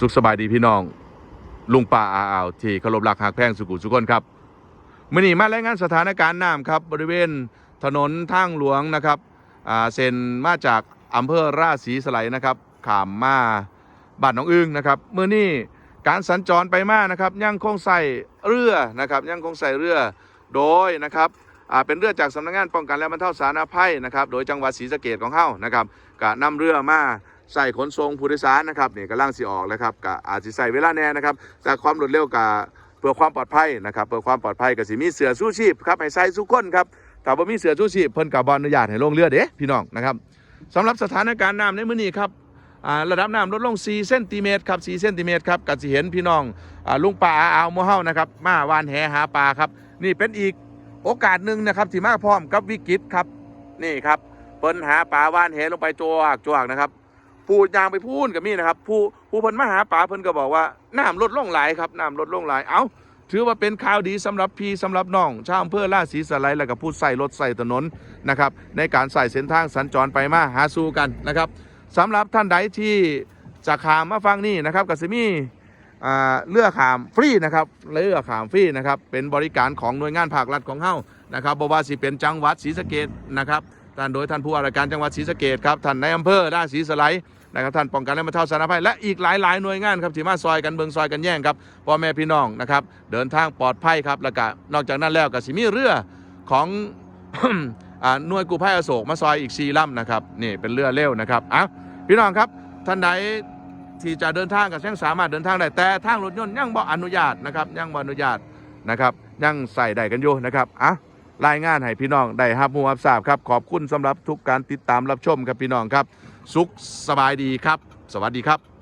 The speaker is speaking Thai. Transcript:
สุขสบายดีพี่น้อง ลุงป่าอาอาว ที่เคารพรักหักแพงสุขุสุขคนครับมื่อนี้มารายงานสถานการณ์น้ำครับ บริเวณถนนทางหลวงนะครับเส้นมาจากอำเภอราศีสไลนะครับขามมาบ้านหนองอึ้งนะครับเมื่อนี้การสัญจรไปมานะครับยังคงใส่เรือนะครับยังคงใส่เรือโดยนะครับเป็นเรือจากสำนักงานป้องกันและบรรเทาสาธารณภัยนะครับ โดยจังหวัดศรีสะเกดของเฮานะครับก็นำเรือมา ใส่ขนส่งผู้โดยสารนะครับนี่กำลังสิออกแล้วครับก็อาจจะใส่เวลาแน่นะครับแต่ความรวดเร็วกับเพื่อความปลอดภัยนะครับเพื่อความปลอดภัยก็สิมีเสือสู้ชีพครับให้ใส่ทุกคนครับถ้าบ่ามีเสือสู้ชีพเพิ่นก็บ่อนุญาตให้ลงเรือเด้พี่น้องนะครับสำหรับสถานการณ์น้ำในมื้อนี้ครับระดับน้ำลดลง 4 เซนติเมตรครับ4เซนติเมตรครับก็สิเห็นพี่น้องอลุงป่าอาอ่าวมัวเฮานะครับมาวานแหหาปลาครับนี่เป็นอีกโอกาสหนึ่งนะครับที่มาพร้อมกับวิกฤตครับนี่ครับเปิ้นหาปลาวานแหลงไปจวกจวกนะครับ ผู้ยางไปพูนกับมีนะครับ ผู้ผู้เพิ่นมาหาปลาเพิ่นก็บอกว่าน้ำลดลงหลายครับน้ำลดลงหลายเอ้าถือว่าเป็นข่าวดีสำหรับพี่สำหรับน้องชาวอำเภอราศีสไลยและกับผู้ใส่รถใส่ถนนนะครับในการใส่เส้นทางสัญจรไปมาหาสู่กันนะครับสำหรับท่านใดที่จะขามมาฟังนี่นะครับกัสมีอ่าเลือกขามฟรีนะครับเลือกขามฟรีนะครับเป็นบริการของหน่วยงานภาครัฐของเฮานะครับบว่าสิเป็นจังหวัดศรีสะเกดนะครับท่านโดยท่านผู้ว่าราชการจังหวัดศรีสะเกดครับท่านในอำเภอราศีสไล นะครับท่านป้องกันและบรรเทาสาธารณภัยและอีกหลายหลายๆหน่วยงานครับที่มาซอยกันเบิงซอยกันแย่งครับพ่อแม่พี่น้องนะครับเดินทางปลอดภัยครับแล้วก็นอกจากนั้นแล้วก็สิมีเรือของอ่าหน่วยกู้ภัยอโศกมาซอยอีก4ลำนะครับนี่เป็นเรือเร็วนะครับอะพี่น้องครับท่านใดที่จะเดินทางก็ยังสามารถเดินทางได้แต่ทางรถยนต์ยังบ่อนุญาตนะครับยังบ่อนุญาตนะครับยังใส่ได้กันอยู่นะครับอะ รายงานให้พี่น้องได้รับรู้รับทราบครับขอบคุณสำหรับทุกการติดตามรับชมครับพี่น้องครับ สุขสบายดีครับ สวัสดีครับ